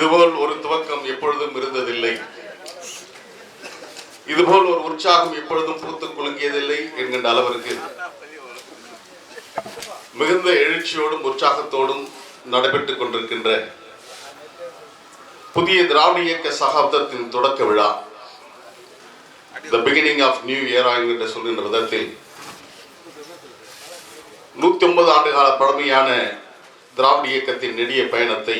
இதுபோல் ஒரு துவக்கம் எப்பொழுதும் இருந்ததில்லை. இதுபோல் ஒரு உற்சாகம் எப்பொழுதும் பூத்து குலுங்கியதில்லை என்கின்ற அளவிற்கு. மிகுந்த எழுச்சியோடும் உற்சாகத்தோடும் நடைபெற்றுக் கொண்டிருக்கின்ற புதிய திராவிட இயக்க சகாப்தத்தின் தொடக்க விழா த பிகினிங் ஆஃப் நியூ இயரா என்கின்ற சொல்கின்ற விதத்தில் நூத்தி ஒன்பது ஆண்டு கால பழமையான திராவிட இயக்கத்தின் நெடிய பயணத்தை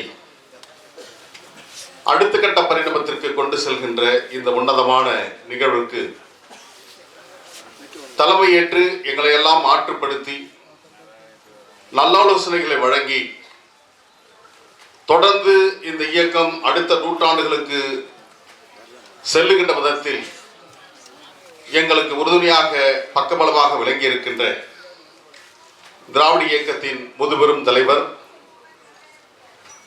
அடுத்த கட்ட பரிணாமத்திற்கு கொண்டு செல்கின்ற இந்த உன்னதமான நிகழ்வுக்கு தலைமையேற்று எங்களை எல்லாம் ஆற்றுப்படுத்தி நல்லாலோசனைகளை வழங்கி தொடர்ந்து இந்த இயக்கம் அடுத்த நூற்றாண்டுகளுக்கு செல்லுகின்ற விதத்தில் எங்களுக்கு உறுதுணையாக பக்கபலமாக விளங்கி இருக்கின்ற திராவிட இயக்கத்தின் முதுபெரும் தலைவர்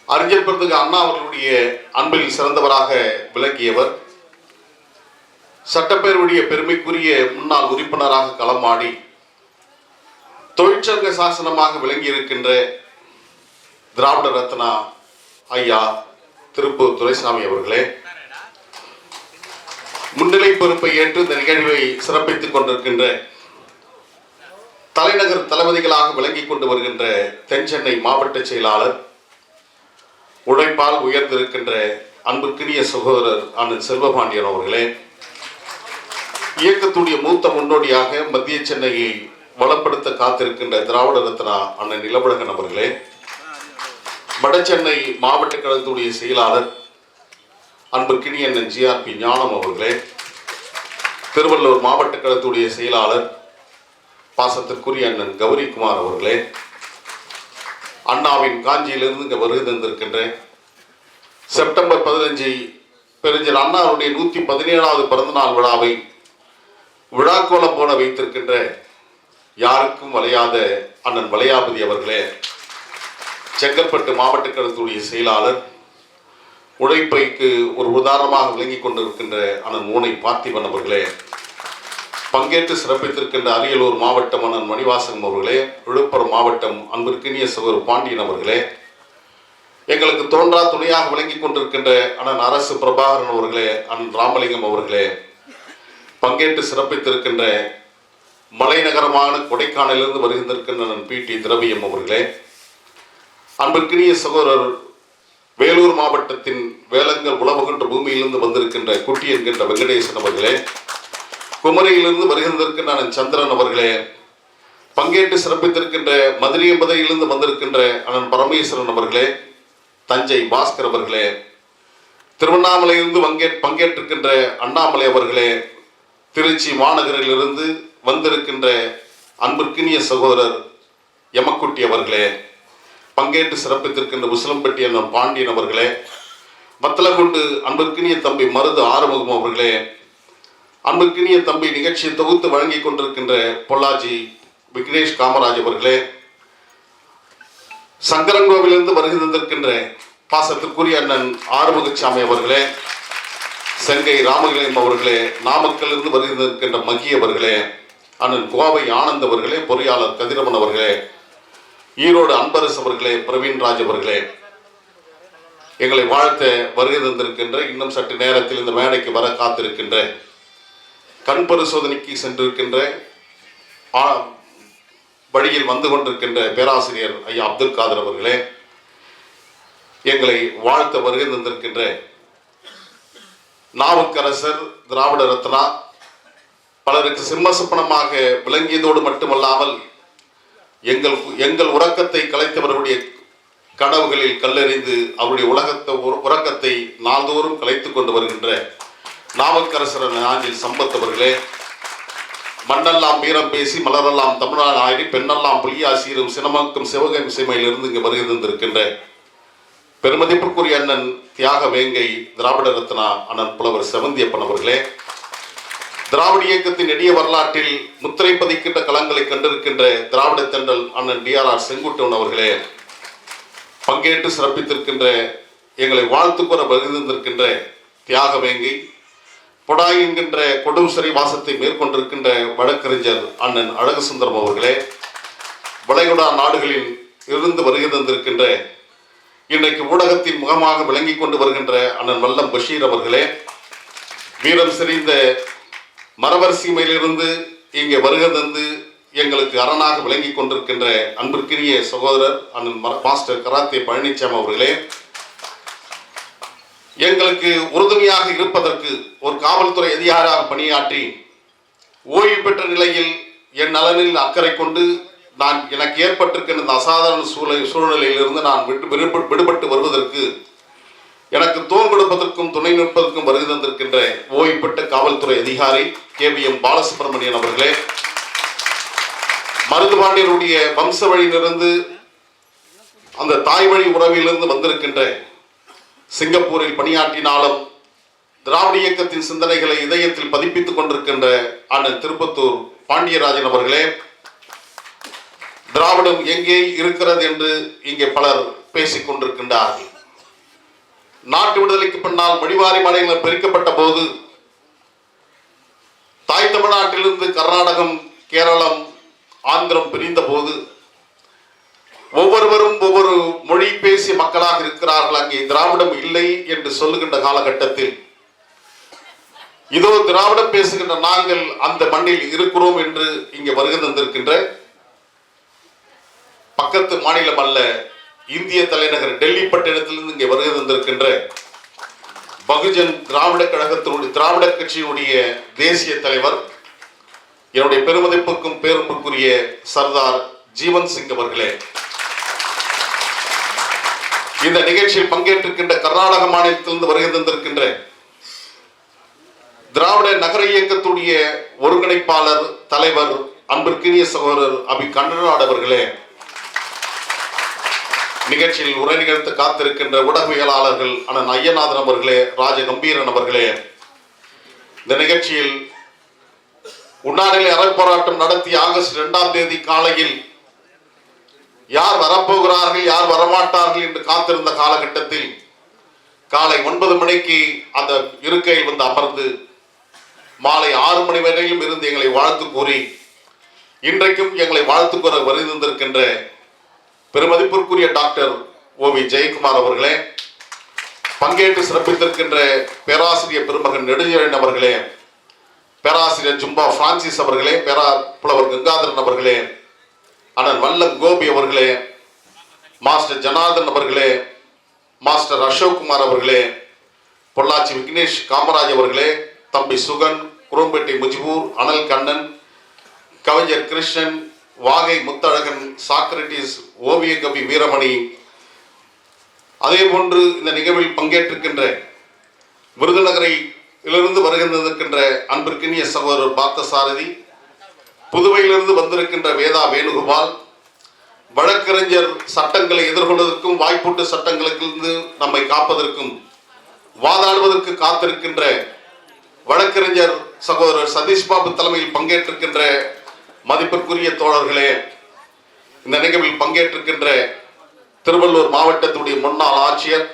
அறிஞர் பெருந்தக அண்ணா அவர்களுடைய அன்பில் சிறந்தவராக விளங்கியவர். சட்டப்பேரவையுடைய பெருமைக்குரிய முன்னாள் உறுப்பினராக களமாடி தொழிற்சங்க சாசனமாக விளங்கி இருக்கின்ற திராவிட ரத்னா ஐயா திருப்பூர் துரைசாமி அவர்களே முன்னிலை பொறுப்பை ஏற்று இந்த நிகழ்வை சிறப்பித்துக் கொண்டிருக்கின்ற தலைநகர் தளபதிகளாக விளங்கிக் கொண்டு வருகின்ற தென் சென்னை மாவட்ட செயலாளர் உழைப்பால் உயர்ந்திருக்கின்ற அன்புக்குரிய சகோதரர் அண்ணன் செல்வபாண்டியன் அவர்களே இயக்கத்துடைய மூத்த முன்னோடியாக மத்திய சென்னையை வளப்படுத்த காத்திருக்கின்ற திராவிட ரத்னா அண்ணன் நிலவழகன் அவர்களே வடசென்னை மாவட்ட கழகத்துடைய செயலாளர் அன்புக்கினி அண்ணன் ஜிஆர்பி ஞானம் அவர்களே திருவள்ளூர் மாவட்ட கழகத்துடைய செயலாளர் பாசத்திற்குரிய அண்ணன் கௌரிக்குமார் அவர்களே அண்ணாவின் காஞ்சியிலிருந்து இங்கே வருகை தந்திருக்கின்ற செப்டம்பர் பதினஞ்சு பெருஞ்சல் அண்ணாருடைய நூற்றி பதினேழாவது பிறந்தநாள் விழாவை விழாக்கோலம் போல வைத்திருக்கின்ற யாருக்கும் வளையாத அண்ணன் வளையாபதி அவர்களே செங்கல்பட்டு மாவட்ட கழகத்துடைய செயலாளர் உழைப்பைக்கு ஒரு உதாரணமாக விளங்கிக் கொண்டிருக்கின்ற அண்ணன் மூனை பார்த்திபன் அவர்களே பங்கேற்று சிறப்பித்திருக்கின்ற அரியலூர் மாவட்ட மன்னன் மணிவாசகம் அவர்களே விழுப்புரம் மாவட்டம் அன்பிற்கினிய சகோதரர் பாண்டியன் அவர்களே எங்களுக்கு தோன்றா துணையாக விளங்கி கொண்டிருக்கின்ற அண்ணன் அரசு பிரபாகரன் அவர்களே அண்ணன் ராமலிங்கம் அவர்களே பங்கேற்று சிறப்பித்திருக்கின்ற மலைநகரமான கொடைக்கானலிருந்து வருகின்றிருக்கின்ற அண்ணன் பி டி திரவியம் அவர்களே அன்பிற்கினிய சகோதரர் வேலூர் மாவட்டத்தின் வேலங்கர் உழவுகின்ற பூமியிலிருந்து வந்திருக்கின்ற குட்டி என்கின்ற வெங்கடேசன் அவர்களே குமரியிலிருந்து வருகின்றிருக்கின்ற அண்ணன் சந்திரன் அவர்களே. பங்கேற்று சிறப்பித்திருக்கின்ற மதுரையம்பதையிலிருந்து வந்திருக்கின்ற அண்ணன் பரமேஸ்வரன் அவர்களே தஞ்சை பாஸ்கர் அவர்களே திருவண்ணாமலையிலிருந்து பங்கே பங்கேற்றிருக்கின்ற அண்ணாமலை அவர்களே திருச்சி மாநகரிலிருந்து வந்திருக்கின்ற அன்பிற்கினிய சகோதரர் எமக்குட்டி அவர்களே பங்கேற்று சிறப்பித்திருக்கின்ற உசிலம்பட்டி அண்ணன் பாண்டியன் அவர்களே வத்தலகுண்டு அன்பிற்கினிய தம்பி மருது ஆறுமுகம் அவர்களே அன்புக்கினிய தம்பி நிகழ்ச்சியை தொகுத்து வழங்கி கொண்டிருக்கின்ற பொள்ளாச்சி விக்னேஷ் காமராஜ் அவர்களே சங்கரங்கோவிலிருந்து வருகை தந்திருக்கின்ற பாசத்திற்குரிய அண்ணன் ஆறுமுகசாமி அவர்களே செங்கை ராமகிளியம் அவர்களே நாமக்கல்லிருந்து வருகை தந்திருக்கின்ற மகி அவர்களே அண்ணன் கோவை ஆனந்த் அவர்களே பொறியாளர் கதிரவன் அவர்களே ஈரோடு அன்பரசு அவர்களே பிரவீன்ராஜ் அவர்களே எங்களை வாழ்த்த வருகை தந்திருக்கின்ற இன்னும் சற்று நேரத்தில் இந்த மேடைக்கு வர காத்திருக்கின்ற கண் பரிசோதனைக்கு சென்றிருக்கின்ற வழியில் வந்து கொண்டிருக்கின்ற பேராசிரியர் ஐயா அப்துல் காதர் அவர்களே எங்களை வாழ்த்த வருகை தந்திருக்கின்ற நாவுக்கரசர் திராவிட ரத்னா பலருக்கு சிம்மசப்பனமாக விளங்கியதோடு மட்டுமல்லாமல் எங்கள் எங்கள் உறக்கத்தை கலைத்தவர்களுடைய கனவுகளில் கல்லெறிந்து அவருடைய உலகத்தை உறக்கத்தை நாள்தோறும் கலைத்துக் கொண்டு வருகின்ற நாவுக்கரசர் ஞானில் சம்பத் அவர்களே மண்ணெல்லாம் வீரம் பேசி மலரெல்லாம் தமிழ்நாடு ஆடி பெண்ணெல்லாம் புலியாசீரும் சினமக்கும் சிவகங்கை சீமையிலிருந்து இங்கே வருகை தந்திருக்கின்ற பெருமதிப்புக்குரிய அண்ணன் தியாக வேங்கை திராவிட ரத்னா அண்ணன் புலவர் செவந்தியப்பன் அவர்களே திராவிட இயக்கத்தின் நெடிய வரலாற்றில் முத்திரை பதிக்கின்ற களங்களை கண்டிருக்கின்ற திராவிட தென்றல் அண்ணன் டிஆர்ஆர் செங்குட்டன் அவர்களே பங்கேற்று சிறப்பித்திருக்கின்ற எங்களை வாழ்த்து கூற வருகின்றிருக்கின்ற தியாக வேங்கை பொடாய் என்கின்ற கொடும் சிறை வாசத்தை மேற்கொண்டிருக்கின்ற வழக்கறிஞர் அண்ணன் அழகு சுந்தரம் அவர்களே வளைகுடா நாடுகளில் இருந்து வருகை தந்திருக்கின்ற இன்றைக்கு ஊடகத்தின் முகமாக விளங்கிக் கொண்டு வருகின்ற அண்ணன் வல்லம் பஷீர் அவர்களே வீரம் செறிந்த மரவர் சீமையிலிருந்து இங்கே வருகை தந்து எங்களுக்கு அரணாக விளங்கிக் கொண்டிருக்கின்ற அன்பிற்கினிய சகோதரர் அண்ணன் மாஸ்டர் கராத்தே பழனிசாமி அவர்களே எங்களுக்கு உறுதுணையாக இருப்பதற்கு ஒரு காவல்துறை அதிகாரியாக பணியாற்றி ஓய்வு பெற்ற நிலையில் என் நலனில் அக்கறை கொண்டு நான் எனக்கு ஏற்பட்டிருக்கின்ற இந்த அசாதாரண சூழல் சூழ்நிலையிலிருந்து நான் விட்டு விடுபட்டு வருவதற்கு எனக்கு தோல் கொடுப்பதற்கும் துணை நிற்பதற்கும் வருகை தந்திருக்கின்ற ஓய்வு பெற்ற காவல்துறை அதிகாரி கே வி எம் பாலசுப்ரமணியன் அவர்களே மருதுபாண்டியருடைய வம்ச வழியிலிருந்து அந்த தாய் வழி உறவிலிருந்து வந்திருக்கின்ற சிங்கப்பூரில் பணியாற்றினாலும் திராவிட இயக்கத்தின் சிந்தனைகளை இதயத்தில் பதிப்பித்துக் கொண்டிருக்கின்ற அண்ணன் திருப்பத்தூர் பாண்டியராஜன் அவர்களே திராவிடம் எங்கே இருக்கிறது என்று இங்கே பலர் பேசிக் கொண்டிருக்கின்றார்கள். நாட்டு விடுதலைக்கு பின்னால் மொழிவாரி மாநிலங்கள் பிரிக்கப்பட்ட போது தாய் தமிழ்நாட்டிலிருந்து கர்நாடகம் கேரளம் ஆந்திரம் பிரிந்த போது ஒவ்வொருவரும் ஒவ்வொரு மொழி பேசி மக்களாக இருக்கிறார்கள். அங்கே திராவிடம் இல்லை என்று சொல்லுகின்ற காலகட்டத்தில். இதோ திராவிடம் பேசுகின்ற நாங்கள் அந்த மண்ணில் இருக்கிறோம் என்று இங்கே வருகை தந்திருக்கின்ற பக்கத்து மாநிலம் அல்ல இந்திய தலைநகர் டெல்லி பட்டினத்திலிருந்து இங்கே வருகை தந்திருக்கின்ற பகுஜன் திராவிட கழகத்தினுடைய திராவிட கட்சியினுடைய தேசிய தலைவர் என்னுடைய பெருமதிப்புக்கும் பேரும்புக்குரிய சர்தார் ஜீவன் சிங் அவர்களே. இந்த நிகழ்ச்சியில் பங்கேற்றிருக்கின்ற கர்நாடக மாநிலத்திலிருந்து வருகை தந்திருக்கின்ற திராவிட நகர இயக்கத்துடைய ஒருங்கிணைப்பாளர் தலைவர் அன்பிற்கினிய சகோதரர் அபி கண்ணனாட் அவர்களே நிகழ்ச்சியில் உரை நிகழ்த்து காத்திருக்கின்ற ஊடகவியலாளர்கள் அண்ணன் ஐயநாதன் அவர்களே ராஜ கம்பீரன் அவர்களே இந்த நிகழ்ச்சியில் உண்ணாநிலை அறப்போராட்டம் நடத்தி ஆகஸ்ட் இரண்டாம் தேதி காலையில் யார் வரப்போகிறார்கள் யார் வரமாட்டார்கள் என்று காத்திருந்த காலகட்டத்தில் காலை ஒன்பது மணிக்கு அந்த இருக்கையில் வந்து அமர்ந்து மாலை ஆறு மணி வரையிலும் இருந்து எங்களை வாழ்த்து கூறி இன்றைக்கும் எங்களை வாழ்த்து கூற வருந்திருக்கின்ற பெருமதிப்பிற்குரிய டாக்டர் ஓ வி ஜெயக்குமார் அவர்களே பங்கேற்று சிறப்பித்திருக்கின்ற பேராசிரியர் பெருமகன் நெடுஞ்செழியன் அவர்களே பேராசிரியர் ஜும்பா பிரான்சிஸ் அவர்களே பேரா புலவர் கங்காதரன் அவர்களே அண்ணன் வல்லம் கோபி அவர்களே மாஸ்டர் ஜனார்தன் அவர்களே மாஸ்டர் அசோக்குமார் அவர்களே பொள்ளாச்சி விக்னேஷ் காமராஜ் அவர்களே தம்பி சுகன் குரோம்பேட்டை முஜிபூர் அனல் கண்ணன் கவிஞர் கிருஷ்ணன் வாகை முத்தழகன் சாக்ரட்டிஸ் ஓவிய கவி வீரமணி. அதே போன்று இந்த நிகழ்வில் பங்கேற்றிருக்கின்ற விருதுநகரை இலிருந்து வருகின்றிருக்கின்ற அன்பிற்கினிய சகோதரர் பார்த்தசாரதி புதுவையிலிருந்து வந்திருக்கின்ற வேதா வேணுகோபால் வழக்கறிஞர் சட்டங்களை எதிர்கொள்வதற்கும் வாய்ப்பூட்டு சட்டங்களுக்கு நம்மை காப்பதற்கும் வாதாடுவதற்கு காத்திருக்கின்ற வழக்கறிஞர் சகோதரர் சதீஷ் பாபு தலைமையில் பங்கேற்றிருக்கின்ற மதிப்பிற்குரிய தோழர்களே இந்த நிகழ்வில் பங்கேற்றிருக்கின்ற திருவள்ளூர் மாவட்டத்துடைய முன்னாள் ஆட்சியர்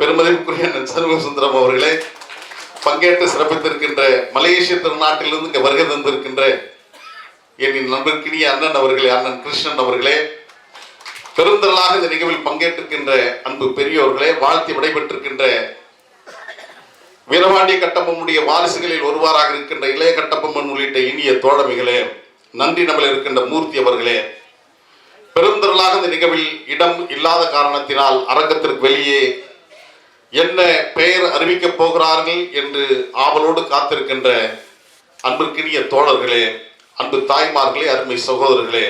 பெருமதிப்புக்குரிய சண்முகசுந்தரம் அவர்களே பங்கேற்று சிறப்பித்திருக்கின்ற மலேசிய திருநாட்டிலிருந்து இங்கே வருகை தந்திருக்கின்ற என் நண்பர்கினிய அண்ணன் அவர்களே அண்ணன் கிருஷ்ணன் அவர்களே பெருந்திரளாக இந்த நிகழ்வில் பங்கேற்றிருக்கின்ற அன்பு பெரியோர்களே வாழ்த்தி விடைபெற்றிருக்கின்ற வீரபாண்டிய கட்டபொம்முடைய வாரிசுகளில் ஒருவராக இருக்கின்ற இளைய கட்டபொம்மன் உள்ளிட்ட இனிய தோழமைகளே நன்றி நம்மில் இருக்கின்ற மூர்த்தி அவர்களே. பெருந்திரளாக இந்த நிகழ்வில் இடம் இல்லாத காரணத்தினால் அரங்கத்திற்கு வெளியே என்ன பெயர் அறிவிக்கப் போகிறார்கள் என்று ஆவலோடு காத்திருக்கின்ற அன்பிற்கினிய தோழர்களே அன்பு தாய்மார்களே அருமை சகோதரர்களே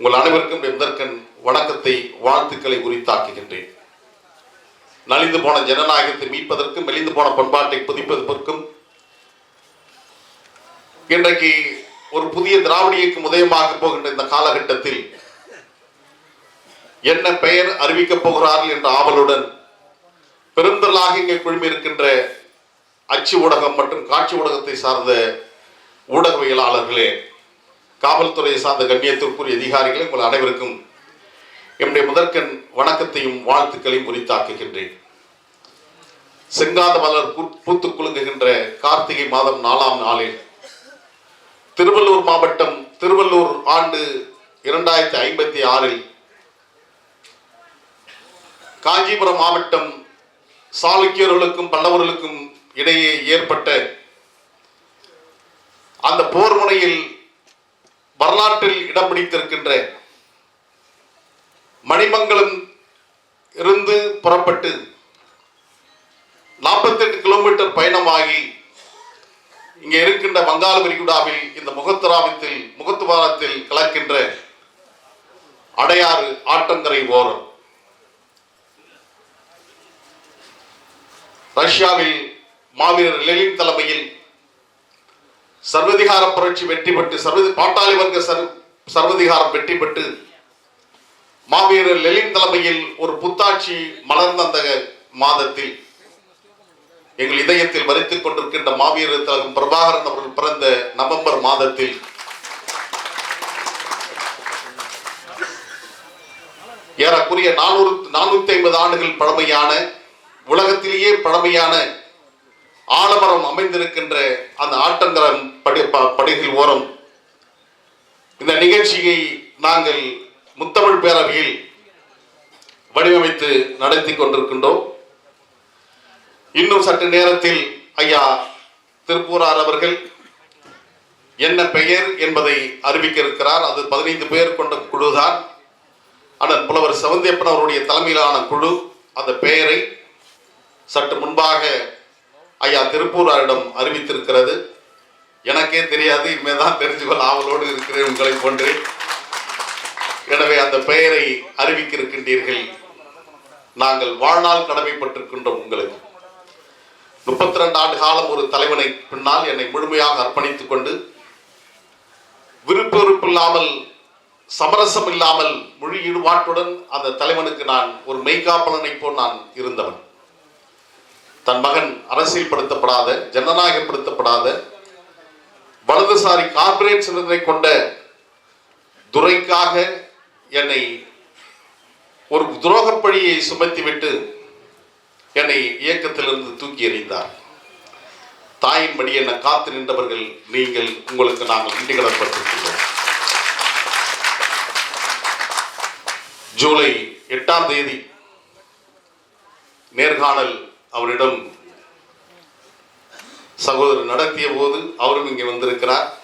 உங்கள் அனைவருக்கும் எந்தற்கன் வணக்கத்தை வாழ்த்துக்களை உரித்தாக்குகின்றேன். நலிந்து போன ஜனநாயகத்தை மீட்பதற்கும் மெலிந்து போன பண்பாட்டை புதுப்பிப்பதற்கும் இன்றைக்கு ஒரு புதிய திராவிட இயக்கம் உதயமாக போகின்ற இந்த காலகட்டத்தில் என்ன பெயர் அறிவிக்கப் போகிறார்கள் என்ற ஆவலுடன் பெருந்தலாக இங்கே குழுமி இருக்கின்ற அச்சு ஊடகம் மற்றும் காட்சி ஊடகத்தை சார்ந்த ஊடகவியலாளர்களே காவல்துறையை சார்ந்த கண்ணியத்திற்குரிய அதிகாரிகளே உங்கள் அனைவருக்கும் என்னுடைய முதற்கண் வணக்கத்தையும் வாழ்த்துக்களையும் உரித்தாக்குகின்றேன். செங்காத மலர் பூ- பூத்துக் குலுங்குகின்ற கார்த்திகை மாதம் நாலாம் நாளில் திருவள்ளூர் மாவட்டம் திருவள்ளூர் ஆண்டு இரண்டாயிரத்தி ஐம்பத்தி ஆறில் காஞ்சிபுரம் மாவட்டம் சாளுக்கியர்களுக்கும் பல்லவர்களுக்கும் இடையே ஏற்பட்ட அந்த போர் முனையில் வரலாற்றில் இடம் பிடித்திருக்கின்ற மணிமங்கலம் இருந்து புறப்பட்டு நாற்பத்தெட்டு கிலோமீட்டர் பயணமாகி இங்கே இருக்கின்ற வங்காள விரிகுடாவில் இந்த முகத்துராமத்தில் முகத்துவாரத்தில் கலக்கின்ற அடையாறு ஆற்றங்கரை ஓரம். ரஷ்யாவில் மாவீரர் லெலின் தலைமையில் சர்வதிகார புரட்சி வெற்றி பெற்று சர்வ பாட்டாளி வர்க்க சர்வதிகாரம் வெற்றி பெற்று மாவீரர் லெலின் தலைமையில் ஒரு புத்தாட்சி மலர்ந்த அந்த மாதத்தில் எங்கள் இதயத்தில் வரித்துக் கொண்டிருக்கின்ற மாவீரர் திலகம் பிரபாகரன் அவர்கள் பிறந்த நவம்பர் மாதத்தில் ஏறக்குறைய நானூறு நானூத்தி ஐம்பது ஆண்டுகள் பழமையான உலகத்திலேயே பழமையான ஆலமரம் அமைந்திருக்கின்ற அந்த ஆட்டங்கரம் படி ப- ஓரம். இந்த நிகழ்ச்சியை நாங்கள் முத்தமிழ் பேரவையில் வடிவமைத்து நடத்தி கொண்டிருக்கின்றோம். இன்னும் சற்று நேரத்தில் ஐயா திருப்பூரார் அவர்கள் என்ன பெயர் என்பதை அறிவிக்க இருக்கிறார் அது பதினைந்து பேர் கொண்ட குழுதான் அண்ணன் புலவர் செவந்தியப்பன் அவருடைய தலைமையிலான குழு. அந்த பெயரை சற்று முன்பாக ஐயா திருப்பூராரிடம் அறிவித்திருக்கிறது. எனக்கே தெரியாது இனிமேல் தான் தெரிஞ்சுக்கொள்ள ஆவலோடு இருக்கிறேன் உங்களை போன்று. எனவே அந்த பெயரை அறிவிக்க இருக்கின்றீர்கள் நாங்கள் வாழ்நாள் கடமைப்பட்டிருக்கின்றோம் உங்களுக்கு. முப்பத்தி ரெண்டு ஆண்டு காலம் ஒரு தலைவனை பின்னால் என்னை முழுமையாக அர்ப்பணித்துக் கொண்டு விருப்பு இல்லாமல் சமரசம் இல்லாமல் முழு ஈடுபாட்டுடன் அந்த தலைவனுக்கு நான் ஒரு மெய்காப்பலனை போல் நான் இருந்தவன். தன் மகன் அரசியல்படுத்தப்படாத ஜனநாயகப்படுத்தப்படாத வலதுசாரி கார்ப்பரேட் சிந்தனை கொண்ட துரைக்காக என்னை ஒரு துரோகப்பழியை சுமத்திவிட்டு என்னை இயக்கத்திலிருந்து தூக்கி எறிந்தார். தாயின் படி என்னை காத்து நின்றவர்கள் நீங்கள் உங்களுக்கு நாங்கள் இண்டி ஜூலை எட்டாம் தேதி நேர்காணல் அவரிடம் சகோதரர் நடத்திய போது அவரும் இங்கே வந்திருக்கிறார்.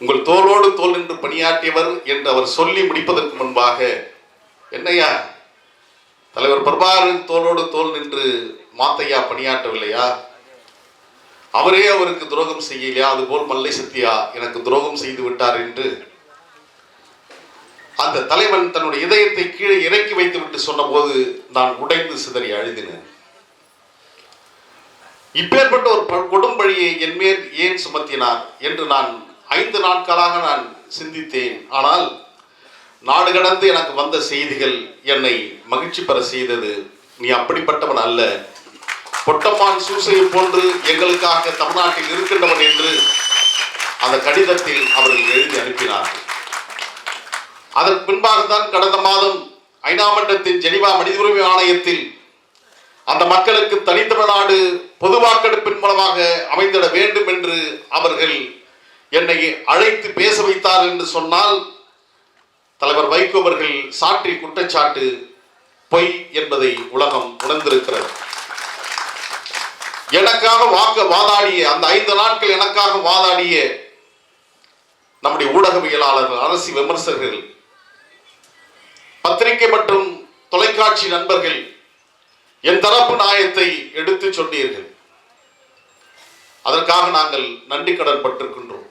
உங்கள் தோளோடு தோல் நின்று பணியாற்றியவர் என்று அவர் சொல்லி முடிப்பதற்கு முன்பாக என்னையா தலைவர் பிரபாகரன் தோளோடு தோல் நின்று மாத்தையா பணியாற்றவில்லையா? அவரே அவருக்கு துரோகம் செய்யலையா? அதுபோல் மல்லை சத்தியா எனக்கு துரோகம் செய்து விட்டார் என்று அந்த தலைவன் தன்னுடைய இதயத்தை கீழே இறக்கி வைத்து விட்டு சொன்னபோது நான் உடைந்து சிதறி அழுதினேன். இப்பேற்பட்ட ஒரு கொடும்பழியை என் மேல் ஏன் சுமத்தினார் என்று நான் ஐந்து நாட்களாக நான் சிந்தித்தேன். ஆனால் நாடு கடந்து எனக்கு வந்த செய்திகள் என்னை மகிழ்ச்சி பெற செய்தது. நீ அப்படிப்பட்டவன் அல்ல. பொட்டம்மான் சூசையை போன்று எங்களுக்காக தமிழ்நாட்டில் இருக்கின்றவன் என்று அந்த கடிதத்தில் அவர்கள் எழுதி அனுப்பினார்கள். அதற்கு பின்பாகத்தான் கடந்த மாதம் ஐநா மன்றத்தின் ஜெனிவா மனித உரிமை ஆணையத்தில் அந்த மக்களுக்கு தனித்தமிழ்நாடு பொது வாக்கெடுப்பின் மூலமாக அமைந்திட வேண்டும் என்று அவர்கள் என்னை அழைத்து பேச வைத்தார் என்று சொன்னால் தலைவர் வைகோ அவர்கள் சாற்றி குற்றச்சாட்டு பொய் என்பதை உலகம் உணர்ந்திருக்கிறது. எனக்காக வாக்க வாதாடிய அந்த ஐந்து நாட்கள் எனக்காக வாதாடிய நம்முடைய ஊடகவியலாளர்கள் அரசு விமர்சகர்கள் பத்திரிகை மற்றும் தொலைக்காட்சி நண்பர்கள் என் தரப்பு நியாயத்தை எடுத்து சொன்னீர்கள். அதற்காக நாங்கள் நன்றி கடன் பட்டிருக்கின்றோம்.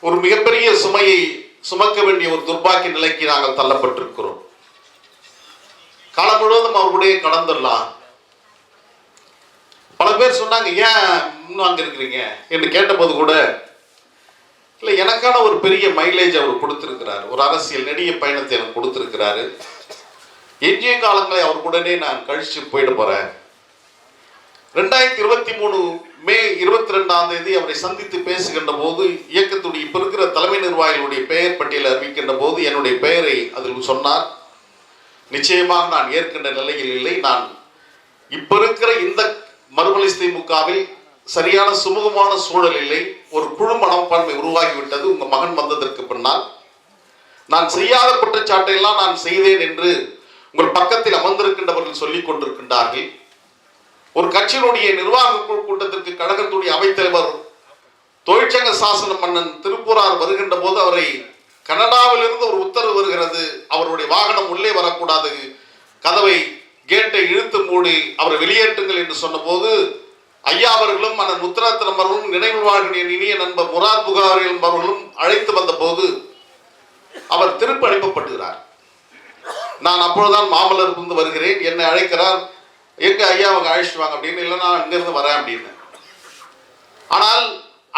ஒரு மிகப்பெரிய சுமையை சுமக்க வேண்டிய ஒரு துர்பாக்கிய நிலைக்கு நாங்கள் தள்ளப்பட்டிருக்கிறோம். காலம் முழுவதும் அவர்களுடைய கடந்துடலாம் பல பேர் சொன்னாங்க ஏன் இன்னும் அங்க இருக்கிறீங்க? என்று கேட்டபோது கூட இல்லை எனக்கான ஒரு பெரிய மைலேஜ் அவர் கொடுத்துருக்கிறார். ஒரு அரசியல் நெடிய பயணத்தை எனக்கு கொடுத்துருக்கிறாரு. எஞ்சிய காலங்களை அவர் உடனே நான் கழிச்சு போயிட போறேன். ரெண்டாயிரத்தி இருபத்தி மூணு மே இருபத்தி ரெண்டாம் தேதி அவரை சந்தித்து பேசுகின்ற போது இயக்கத்துடைய இப்ப இருக்கிற தலைமை நிர்வாகிகளுடைய பெயர் பட்டியலை அறிவிக்கின்ற போது என்னுடைய பெயரை அதில் சொன்னார். நிச்சயமாக நான் ஏற்கின்ற நிலையில் இல்லை. நான் இப்ப இருக்கிற இந்த மறுமலை திமுகவில் சரியான சுமூகமான சூழல் இல்லை ஒரு குழு மனப்பான்மை உருவாகிவிட்டது. உங்க மகன் வந்ததற்கு பின்னால். நான் செய்யாத குற்றச்சாட்டை எல்லாம் நான் செய்தேன் என்று உங்கள் பக்கத்தில் அமர்ந்திருக்கின்றவர்கள் சொல்லிக் கொண்டிருக்கின்றார்கள். ஒரு கட்சியினுடைய நிர்வாக குழு கூட்டத்திற்கு கழகத்துடைய அவைத்தலைவர் தொழிற்சங்க சாசன மன்னன் திருப்பூரார் வருகின்ற போது அவரை கனடாவிலிருந்து ஒரு உத்தரவு வருகிறது. அவருடைய வாகனம் உள்ளே வரக்கூடாது. கதவை கேட்டை இழுத்து மூடி அவரை வெளியேற்றுங்கள் என்று சொன்னபோது ஐயா அவர்களும் அண்ணன் முத்துராத்திரம் அவர்களும் நினைவு வாழ்கிற இனிய நண்பர் முராத் புகாரி என்பவர்களும் அழைத்து வந்தபோது அவர் திருப்பி அனுப்பப்படுகிறார். நான் அப்பொழுதுதான் மாமல்லர் இருந்து வருகிறேன். என்னை அழைக்கிறார். எங்க ஐயா அவங்க அழைச்சிட்டு வாங்க அப்படின்னு இல்லை நான் இங்கிருந்து வரேன் அப்படின்னு. ஆனால்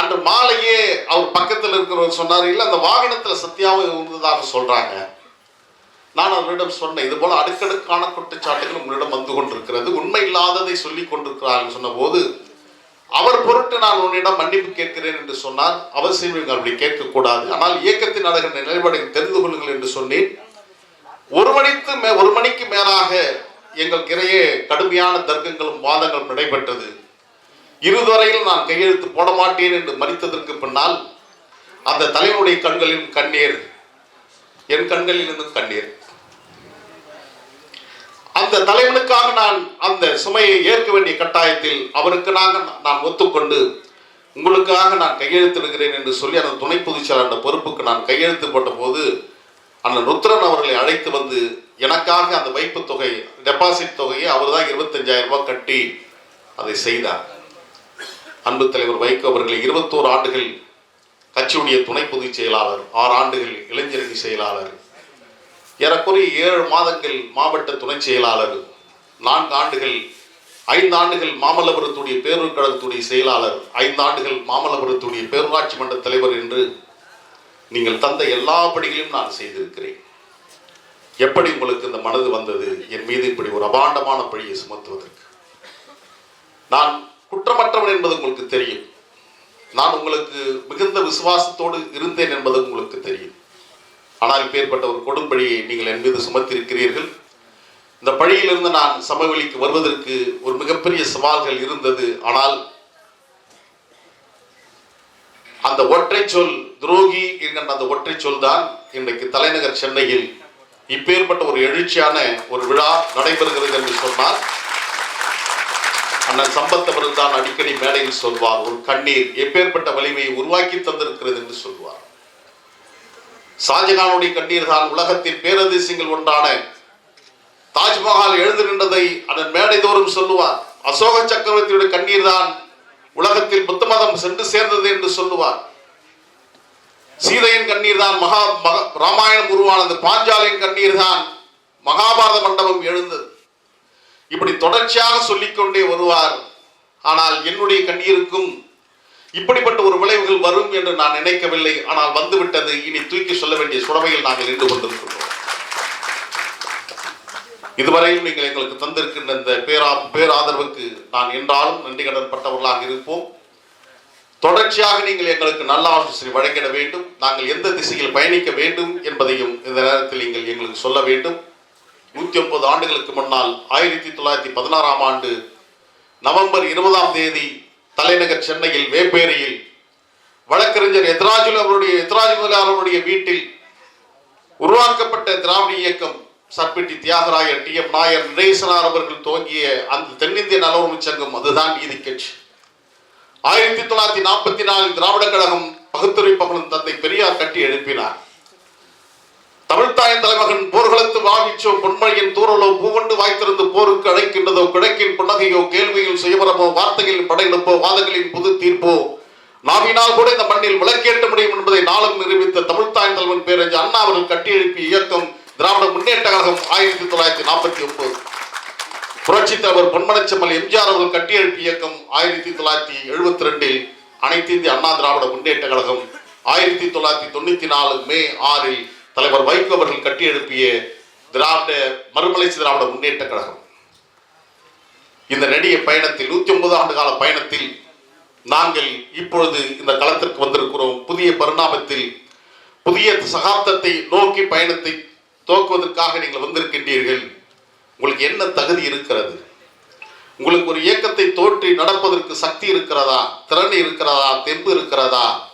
அன்று மாலையே அவர் பக்கத்தில் இருக்கிறவர் சொன்னார் இல்லை அந்த வாகனத்தில் சத்தியாவும் இருந்ததாக சொல்றாங்க. நான் அவர்களிடம் சொன்னேன் இது போல அடுக்கடுக்கான குற்றச்சாட்டுகள் உங்களிடம் வந்து கொண்டிருக்கிறது. உண்மை இல்லாததை சொல்லிக் கொண்டிருக்கிறார்கள் சொன்னபோது அவர் பொருட்டு நான் உன்னிடம் மன்னிப்பு கேட்கிறேன் என்று சொன்னார். அவசியம் நீங்கள் அப்படி கேட்கக்கூடாது. ஆனால் இயக்கத்தின் நடக்கின்ற நிலைப்பாடு தெரிந்து கொள்ளுங்கள் என்று சொன்னேன். ஒரு மணிக்கு மே ஒரு மணிக்கு மேலாக எங்கள் கிரையே கடுமையான தர்க்கங்களும் வாதங்களும் நடைபெற்றது. இருதுவரையில் நான் கையெழுத்து போட மாட்டேன் என்று மறித்ததற்கு பின்னால் அந்த தலைவனுடைய கண்களின் கண்ணீர் என் கண்களில் இருந்தும் கண்ணீர். அந்த தலைவனுக்காக நான் அந்த சுமையை ஏற்க வேண்டிய கட்டாயத்தில் அவருக்கு நாங்கள் நான் ஒத்துக்கொண்டு உங்களுக்காக நான் கையெழுத்திடுகிறேன் என்று சொல்லி அந்த துணை பொதுச்செயலர் அந்த பொறுப்புக்கு நான் கையெழுத்து போட்ட போது அந்த ருத்ரன் அவர்களை அழைத்து வந்து எனக்காக அந்த வைப்பு தொகை டெபாசிட் தொகையை அவர் தான் இருபத்தஞ்சாயிரம் ரூபாய் கட்டி அதை செய்தார். அன்பு தலைவர் வைகோ அவர்களை இருபத்தோரு ஆண்டுகள் கட்சியுடைய துணை பொதுச் செயலாளர் ஆறு ஆண்டுகள் இளைஞரணி செயலாளர் ஏறக்குறைய ஏழு மாதங்கள் மாவட்ட துணை செயலாளர் நான்கு ஆண்டுகள் ஐந்து ஆண்டுகள் மாமல்லபுரத்துடைய பேரூர் கழகத்துடைய செயலாளர் ஐந்து ஆண்டுகள் மாமல்லபுரத்துடைய பேரூராட்சி மன்ற தலைவர் என்று நீங்கள் தந்த எல்லா படிகளையும் நான் செய்திருக்கிறேன். எப்படி உங்களுக்கு இந்த மனது வந்தது? என் மீது இப்படி ஒரு அபாண்டமான பழியை சுமத்துவதற்கு. நான் குற்றமற்றவன் என்பது உங்களுக்கு தெரியும். நான் உங்களுக்கு மிகுந்த விசுவாசத்தோடு இருந்தேன் என்பது உங்களுக்கு தெரியும். ஆனால் இப்பேற்பட்ட ஒரு கொடும்பழியை நீங்கள் என் மீது சுமத்திருக்கிறீர்கள். இந்த பழியிலிருந்து நான் சமவெளிக்கு வருவதற்கு ஒரு மிகப்பெரிய சவால்கள் இருந்தது. ஆனால் அந்த ஒற்றை சொல் துரோகி என்கின்ற அந்த ஒற்றை சொல் தான் இன்றைக்கு தலைநகர் சென்னையில் இப்பேற்பட்ட ஒரு எழுச்சியான ஒரு விழா நடைபெறுகிறது என்று சொன்னால் அண்ணன் சம்பத் அவர்கள் தான் அடிக்கடி மேடையில் சொல்வார் ஒரு கண்ணீர் எப்பேற்பட்ட வலிமையை உருவாக்கி தந்திருக்கிறது என்று சொல்வார். ஷாஜகானுடைய கண்ணீர் தான் உலகத்தின் பேரதிசயங்கள் ஒன்றான. தாஜ்மஹால் எழுந்து நின்றதை அதன் மேடை தோறும் சொல்லுவார். அசோக சக்கரவர்த்தியுடைய கண்ணீர் தான் உலகத்தில் புத்த மதம் சென்று சேர்ந்தது என்று சொல்லுவார். சீதையின் கண்ணீர் தான் மகா மக- ராமாயணம் உருவானது. பாஞ்சாலியின் கண்ணீர் தான் மகாபாரத மண்டபம் எழுந்தது. இப்படி தொடர்ச்சியாக சொல்லிக்கொண்டே வருவார். ஆனால் என்னுடைய கண்ணீருக்கும் இப்படிப்பட்ட ஒரு விளைவுகள் வரும் என்று நான் நினைக்கவில்லை. ஆனால் வந்துவிட்டது. இனி தூக்கி சொல்ல வேண்டிய சுடமையில் நாங்கள் நின்று கொண்டிருக்கிறோம் இதுவரையும் நீங்கள் எங்களுக்கு தந்திருக்கின்ற இந்த பேரா பேராதரவுக்கு நான் என்றாலும் நன்றி கடன் பட்டவர்களாக இருப்போம். தொடர்ச்சியாக நீங்கள் எங்களுக்கு நல்ல ஆலோசனை வழங்கிட வேண்டும். நாங்கள் எந்த திசையில் பயணிக்க வேண்டும் என்பதையும் இந்த நேரத்தில் நீங்கள் எங்களுக்கு சொல்ல வேண்டும். நூற்றி ஒன்பது ஆண்டுகளுக்கு முன்னால் ஆயிரத்தி தொள்ளாயிரத்தி பதினாறாம் ஆண்டு நவம்பர் இருபதாம் தேதி தலைநகர் சென்னையில் வேப்பேரியில். வழக்கறிஞர் எத்ராஜுல் அவருடைய எத்ராஜ் முதலியார் அவருடைய வீட்டில் உருவாக்கப்பட்ட திராவிட இயக்கம் சர்பிட்டி தியாகராயர் டி எம் நாயர் நடேசனார் அவர்கள் துவங்கிய அந்த தென்னிந்திய நலவுரிமை சங்கம் அதுதான் நீதி கட்சி. ஆயிரத்தி தொள்ளாயிரத்தி நாற்பத்தி நாலில் திராவிட கழகம் பகுத்துரை பகலும் தந்தை பெரியார் கட்டி எழுப்பினார். தமிழ்த்தாயின் தலைமகன் போர்களத்து வாவிச்சோ பொன்மொழியின் தூரலோ பூவண்டு வாய்த்திருந்து போருக்கு அழைக்கின்றதோ கிழக்கின் புன்னகையோ கேள்வியில் சுயபரமோ வார்த்தைகளின் படையெடுப்போ வாதங்களின் புது தீர்ப்போ. நாவினால் கூட இந்த மண்ணில் விளக்கேற்ற முடியும் என்பதை நாளும் நிரூபித்த தமிழ்த்தாயின் தலைவன் பேரஞ்சு அண்ணா அவர்கள் கட்டி எழுப்பிய இயக்கம் திராவிட முன்னேற்ற கழகம் ஆயிரத்தி தொள்ளாயிரத்தி நாற்பத்தி ஒன்பது. புரட்சி தலைவர் பொன்மனச்செம்மல் எம்ஜிஆர் அவர்கள் கட்டி எழுப்பிய இயக்கம் ஆயிரத்தி தொள்ளாயிரத்தி எழுபத்தி ரெண்டில் அனைத்து இந்திய அண்ணா திராவிட முன்னேற்ற கழகம் ஆயிரத்தி தொள்ளாயிரத்தி தொண்ணூத்தி நாலு மே ஆறில் தலைவர் வைகோ அவர்கள் கட்டி எழுப்பிய திராவிட மறுமலர்ச்சி திராவிட முன்னேற்ற கழகம். இந்த நெடிய பயணத்தில் நூத்தி ஒன்பது ஆண்டு கால பயணத்தில் நாங்கள் இப்பொழுது இந்த களத்திற்கு வந்திருக்கிறோம். புதிய பரிணாமத்தில் புதிய சகாப்தத்தை நோக்கி பயணத்தை துவக்குவதற்காக நீங்கள் வந்திருக்கின்றீர்கள். உங்களுக்கு என்ன தகுதி இருக்கிறது? உங்களுக்கு ஒரு இயக்கத்தை தோற்றி நடப்பதற்கு சக்தி இருக்கிறதா? திறன் இருக்கிறதா? தெம்பு இருக்கிறதா?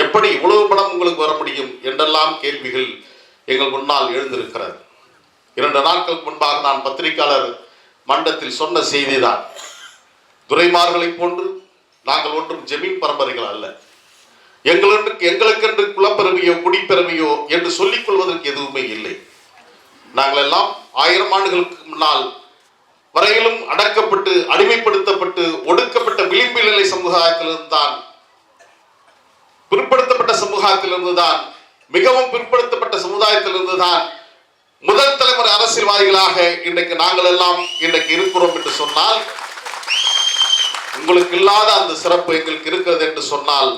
எப்படி இவ்வளவு பணம் உங்களுக்கு வர முடியும் என்றெல்லாம் கேள்விகள் எங்கள் முன்னால் எழுந்திருக்கிறது. இரண்டு நாட்களுக்கு முன்பாக நான் பத்திரிகையாளர் மண்டத்தில் சொன்ன செய்திதான். துரைமார்களைப் போன்று நாங்கள் ஒன்றும் ஜெமீன் பரம்பரைகள் அல்ல. எங்களுக்கு எங்களுக்கென்று குலப்பெருமையோ குடிப்பெருமையோ என்று சொல்லிக் கொள்வதற்கு எதுவுமே இல்லை. நாங்கள் எல்லாம் ஆயிரம் ஆண்டுகளுக்கு முன்னால் வரையிலும் அடக்கப்பட்டு அடிமைப்படுத்தப்பட்டு ஒடுக்கப்பட்ட விளிம்பு நிலை சமுதாயத்திலிருந்து தான் பிற்படுத்தப்பட்ட சமூகத்திலிருந்து தான் மிகவும் பிற்படுத்தப்பட்ட சமுதாயத்திலிருந்து தான் முதல் தலைமுறை அரசியல்வாதிகளாக இன்றைக்கு நாங்கள் எல்லாம் இன்றைக்கு இருக்கிறோம் என்று சொன்னால் உங்களுக்கு இல்லாத அந்த சிறப்பு எங்களுக்கு இருக்கிறது என்று சொன்னால்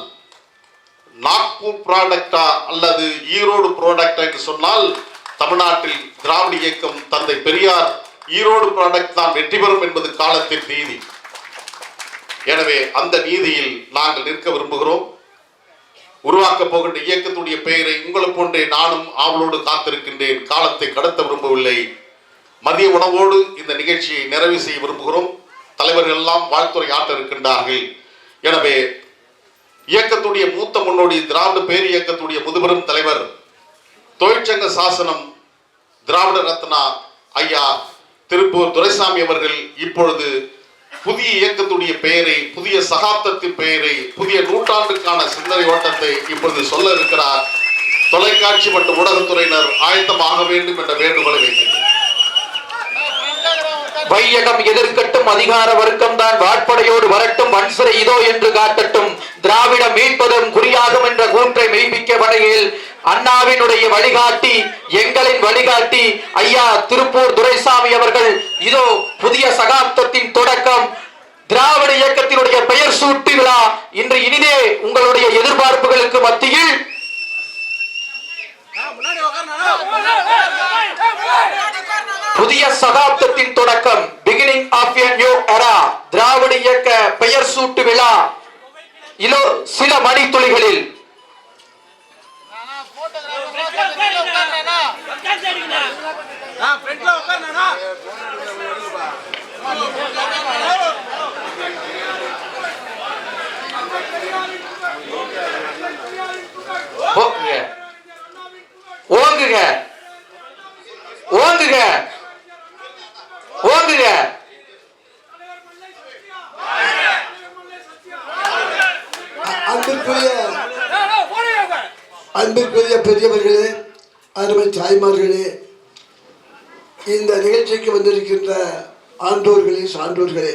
நாக்பூர் ப்ராடக்டா அல்லது ஈரோடு ப்ராடக்டா என்று சொன்னால் தமிழ்நாட்டில் திராவிட இயக்கம் தந்தை பெரியார் ஈரோடு ப்ராடக்ட் தான் வெற்றி பெறும் என்பது காலத்தின் நீதி. எனவே அந்த நீதியில் நாங்கள் நிற்க விரும்புகிறோம். உருவாக்கப் போகின்ற இயக்கத்துடைய பெயரை உங்களை போன்றே நானும் ஆவலோடு காத்திருக்கின்றேன். காலத்தை கடத்த விரும்பவில்லை. மதிய உணவோடு இந்த நிகழ்ச்சியை நிறைவு செய்ய விரும்புகிறோம். தலைவர்கள் எல்லாம் வாழ்த்துறை ஆற்ற இருக்கின்றார்கள். எனவே இயக்கத்துடைய மூத்த முன்னோடி திராவிட பேர் இயக்கத்துடைய முதுபெரும் தலைவர் தொழிற்சங்க சாசனம் திராவிட ரத்னா ஐயா திருப்பூர் துரைசாமி அவர்கள் இப்பொழுது புதிய இயக்கத்துடைய பெயரை புதிய சகாப்தத்தின் பெயரை புதிய நூற்றாண்டுக்கான சிந்தனை ஓட்டத்தை இப்பொழுது சொல்ல இருக்கிறார். தொலைக்காட்சி மற்றும் ஊடகத்துறையினர் ஆயத்தமாக வேண்டும் என்ற வேண்டுகோளை வைக்கின்றனர். வையகம் எதிர்க்கட்டும் அதிகார வர்க்கம் தான் வாட்படையோடு வரட்டும் வன்சிறை இதோ என்று காட்டட்டும். திராவிடம் மீட்பதும் குறியாகும் என்ற கூற்றை மெய்ப்பிக்க வகையில் அண்ணாவினுடைய வழிகாட்டி எங்களின் வழிகாட்டி ஐயா திருப்பூர் துரைசாமி அவர்கள். இதோ புதிய சகாப்தத்தின் தொடக்கம். திராவிட இயக்கத்தினுடைய பெயர் சூட்டு விழா. இன்று இனிதே உங்களுடைய எதிர்பார்ப்புகளுக்கு மத்தியில். புதிய சகாப்தத்தின் தொடக்கம். Beginning of a new era திராவிட இயக்க பெயர் சூட்டு விழா. இலோ சில மணித்துளிகளில். ¡Vamos, தாய்மார்களே இந்த நிகழ்ச்சிக்கு வந்திருக்கின்ற ஆண்டோர்களே சான்றோர்களே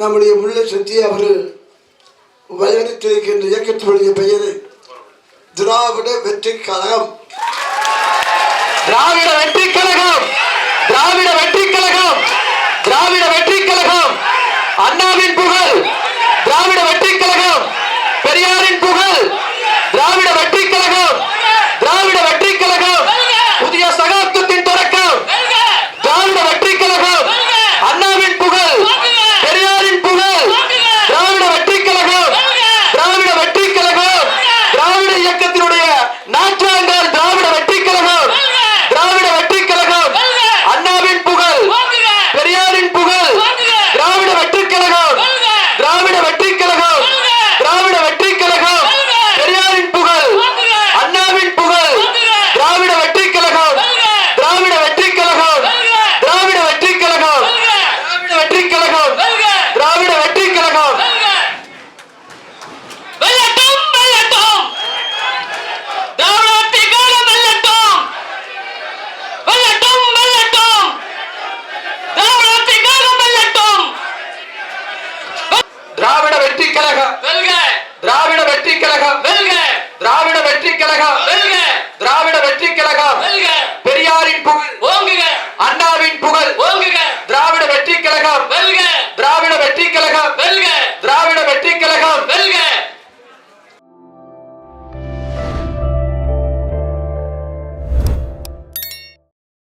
நம்முடைய முல்லை சக்தி அவர்கள் வயலித்திருக்கின்ற இயக்கத்தினுடைய பெயரை திராவிட வெற்றி கழகம். திராவிட வெற்றி கழகம் திராவிட வெற்றி கழகம் திராவிட வெற்றி கழகம். அண்ணாவின்